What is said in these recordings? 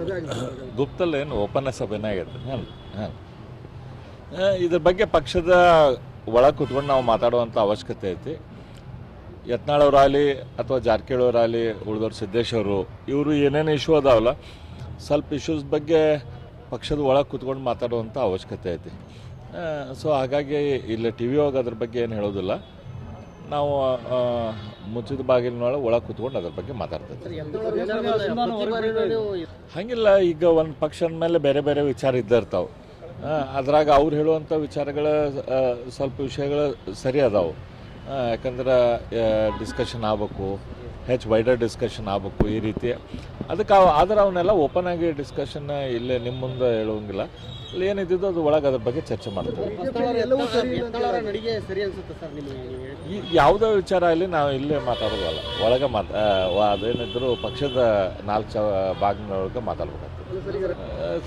ಸಭೆ ಆಗಿದೆ ಸರ್. ಗುಪ್ತಲ್ಲಿ ಏನು ಓಪನ್ ಸಭೆನೇ ಆಗೈತೆ ಹಾಂ ಹಾಂ ಇದ್ರ ಬಗ್ಗೆ ಪಕ್ಷದ ಒಳ ಕುತ್ಕೊಂಡು ನಾವು ಮಾತಾಡುವಂಥ ಅವಶ್ಯಕತೆ ಐತಿ. ಯತ್ನಾಳವ್ರಾಗಲಿ ಅಥವಾ ಜಾರಕಿಹೊಳಿ ಅವರಾಗಲಿ ಉಳಿದವ್ರು ಸಿದ್ದೇಶ್ ಅವರು, ಇವರು ಏನೇನು ಇಶ್ಯೂ ಅದಾವಲ್ಲ, ಸ್ವಲ್ಪ ಇಶ್ಯೂಸ್ ಬಗ್ಗೆ ಪಕ್ಷದ ಒಳಗೆ ಕುತ್ಕೊಂಡು ಮಾತಾಡುವಂಥ ಅವಶ್ಯಕತೆ ಐತಿ. ಸೊ ಹಾಗಾಗಿ ಇಲ್ಲಿ ಟಿ ವಿ ಒಳಗೆ ಅದ್ರ ಬಗ್ಗೆ ಏನು ಹೇಳೋದಿಲ್ಲ. ನಾವು ಮುಚ್ಚಿದ ಬಾಗಿಲಿನೊಳಗೆ ಒಳಗೆ ಕುತ್ಕೊಂಡು ಅದ್ರ ಬಗ್ಗೆ ಮಾತಾಡ್ತೈತೆ ಹಂಗಿಲ್ಲ ಈಗ ಒಂದು ಪಕ್ಷದ ಮೇಲೆ ಬೇರೆ ಬೇರೆ ವಿಚಾರ ಇದ್ದ ಇರ್ತಾವೆ. ಅದ್ರಾಗ ಅವ್ರು ಹೇಳುವಂಥ ವಿಚಾರಗಳು ಸ್ವಲ್ಪ ವಿಷಯಗಳು ಸರಿ ಅದಾವೆ. ಯಾಕಂದ್ರೆ ಡಿಸ್ಕಷನ್ ಆಗ್ಬೇಕು. ಹೆಚ್ಚು ವೈಡರ್ ಡಿಸ್ಕಷನ್ ಆಗಬೇಕು ಈ ರೀತಿ. ಅದಕ್ಕೆ ಆದರೆ ಅವನ್ನೆಲ್ಲ ಓಪನ್ ಆಗಿ ಡಿಸ್ಕಷನ್ ಇಲ್ಲೇ ನಿಮ್ಮ ಮುಂದೆ ಹೇಳುವಂಗಿಲ್ಲ. ಅಲ್ಲಿ ಏನಿದ್ದು ಅದು ಒಳಗೆ ಅದ್ರ ಬಗ್ಗೆ ಚರ್ಚೆ ಮಾಡ್ತೇವೆ. ನೀವು ಈ ಯಾವುದೇ ವಿಚಾರ ಇಲ್ಲಿ ನಾವು ಇಲ್ಲೇ ಮಾತಾಡೋದಲ್ಲ ಒಳಗೆ ಮಾತು ಅದೇನಿದ್ರು ಪಕ್ಷದ ನಾಲ್ಕು ಚ ಭಾಗನೊಳಗೆ ಮಾತಾಡ್ಬೇಕಾಗ್ತದೆ.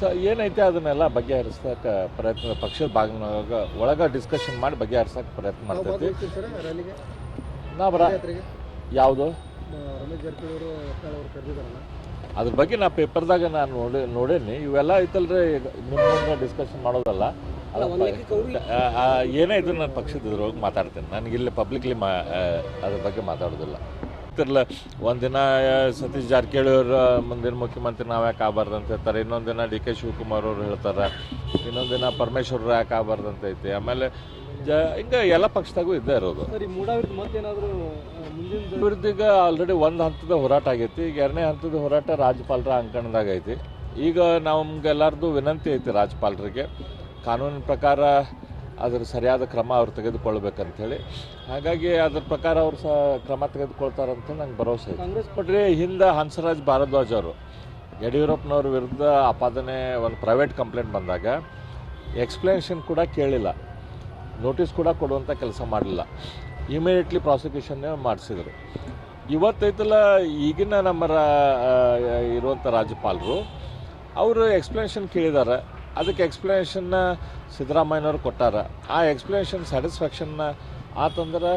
ಸೊ ಏನೈತೆ ಅದನ್ನೆಲ್ಲ ಬಗೆಹರಿಸೋಕೆ ಪ್ರಯತ್ನ ಪಕ್ಷದ ಭಾಗ ಒಳಗೆ ಡಿಸ್ಕಷನ್ ಮಾಡಿ ಬಗೆಹರಿಸೋಕೆ ಪ್ರಯತ್ನ ನಾವು ಮಾಡ್ತೈತಿ ಭಾಗವಹಿಸ್ತೀವಿ ಸರ್ ನಾ ಬರ ಯಾವುದು? ರಮೇಶ್ ಜಾರಕಿಹೊಳಿ ಅವರು ಯತ್ನಾಳ್ ಅವರು ಕರೆದಿದ್ದಾರಲ್ಲ. ಅದ್ರ ಬಗ್ಗೆ ನಾ ಪೇಪರ್ದಾಗ ನಾನು ನೋಡಿ ನೋಡೇನಿ. ಇವೆಲ್ಲ ಐತಲ್ರಿ ನಿಮ್ಮ ಡಿಸ್ಕಷನ್ ಮಾಡೋದಲ್ಲ. ಏನೇ ಇದ್ರು ನಾನು ಪಕ್ಷದ ಇದ್ರೊಳಗೆ ಮಾತಾಡ್ತೇನೆ. ನನಗೆ ಇಲ್ಲಿ ಪಬ್ಲಿಕ್ಲಿ ಮಾ ಅದ್ರ ಬಗ್ಗೆ ಮಾತಾಡೋದಿಲ್ಲ. ಗೊತ್ತಿರಲ್ಲ ಒಂದಿನ ಸತೀಶ್ ಜಾರಕಿಹೊಳಿ ಅವರು ಮುಂದಿನ ಮುಖ್ಯಮಂತ್ರಿ ನಾವು ಯಾಕೆ ಆಗಬಾರ್ದು ಅಂತ ಹೇಳ್ತಾರೆ. ಇನ್ನೊಂದು ದಿನ ಡಿ ಕೆ ಶಿವಕುಮಾರ್ ಅವರು ಹೇಳ್ತಾರೆ. ಇನ್ನೊಂದು ದಿನ ಪರಮೇಶ್ವರ್ ಯಾಕೆ ಆಗಬಾರ್ದು ಅಂತ ಐತಿ. ಆಮೇಲೆ ಜ ಹಿಂಗೆ ಎಲ್ಲ ಪಕ್ಷದಾಗೂ ಇದ್ದೇ ಇರೋದು. ಅಭಿವೃದ್ಧಿಗ ಆಲ್ರೆಡಿ ಒಂದು ಹಂತದ ಹೋರಾಟ ಆಗೈತಿ ಈಗ ಎರಡನೇ ಹಂತದ ಹೋರಾಟ ರಾಜ್ಯಪಾಲರ ಅಂಕಣದಾಗ ಐತಿ. ಈಗ ನಮ್ಗೆಲ್ಲರದು ವಿನಂತಿ ಐತಿ ರಾಜ್ಯಪಾಲರಿಗೆ ಕಾನೂನಿನ ಪ್ರಕಾರ ಅದ್ರ ಸರಿಯಾದ ಕ್ರಮ ಅವ್ರು ತೆಗೆದುಕೊಳ್ಬೇಕಂಥೇಳಿ ಹಾಗಾಗಿ ಅದ್ರ ಪ್ರಕಾರ ಅವ್ರು ಸಹ ಕ್ರಮ ತೆಗೆದುಕೊಳ್ತಾರಂತ ನಂಗೆ ಭರವಸೆ ಐತಿ. ಕಾಂಗ್ರೆಸ್ ಕೊಟ್ರೆ ಹಿಂದೆ ಹಂಸರಾಜ್ ಭಾರದ್ವಾಜ್ ಅವರು ಯಡಿಯೂರಪ್ಪನವ್ರ ವಿರುದ್ಧ ಆಪಾದನೆ ಒಂದು ಪ್ರೈವೇಟ್ ಕಂಪ್ಲೇಂಟ್ ಬಂದಾಗ ಎಕ್ಸ್ಪ್ಲನೇಷನ್ ಕೂಡ ಕೇಳಿಲ್ಲ. ನೋಟಿಸ್ ಕೂಡ ಕೊಡುವಂಥ ಕೆಲಸ ಮಾಡಲಿಲ್ಲ. ಇಮಿಡಿಯೇಟ್ಲಿ ಪ್ರಾಸಿಕ್ಯೂಷನ್ನೇ ಮಾಡಿಸಿದರು. ಇವತ್ತೈತಲ್ಲ ಈಗಿನ ನಮ್ಮ ಇರುವಂಥ ರಾಜ್ಯಪಾಲರು, ಅವರು ಎಕ್ಸ್ಪ್ಲನೇಷನ್ ಕೇಳಿದ್ದಾರೆ ಅದಕ್ಕೆ ಎಕ್ಸ್ಪ್ಲನೇಷನ್ನ ಸಿದ್ದರಾಮಯ್ಯನವ್ರು ಕೊಟ್ಟಾರ. ಆ ಎಕ್ಸ್ಪ್ಲನೇಷನ್ ಸ್ಯಾಟಿಸ್ಫ್ಯಾಕ್ಷನ್ನ ಆತಂದ್ರೆ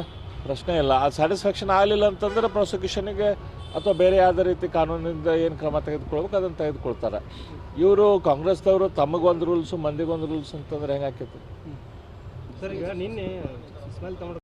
ಪ್ರಶ್ನೆ ಇಲ್ಲ. ಆ ಸ್ಯಾಟಿಸ್ಫ್ಯಾಕ್ಷನ್ ಆಗಲಿಲ್ಲ ಅಂತಂದ್ರೆ ಪ್ರಾಸಿಕ್ಯೂಷನಿಗೆ ಅಥವಾ ಬೇರೆ ಯಾವುದೇ ರೀತಿ ಕಾನೂನಿಂದ ಏನು ಕ್ರಮ ತೆಗೆದುಕೊಳ್ಬೇಕು, ಅದನ್ನು ತೆಗೆದುಕೊಳ್ತಾರೆ. ಇವರು ಕಾಂಗ್ರೆಸ್ದವರು ತಮಗೊಂದು ರೂಲ್ಸು ಮಂದಿಗೊಂದು ರೂಲ್ಸ್ ಅಂತಂದ್ರೆ ಹೆಂಗೆ ಆಕೈತಿ ಸರ್ ಈಗ ನಿನ್ನೆ ಸ್ಮೆಲ್ ತಮ್ಮ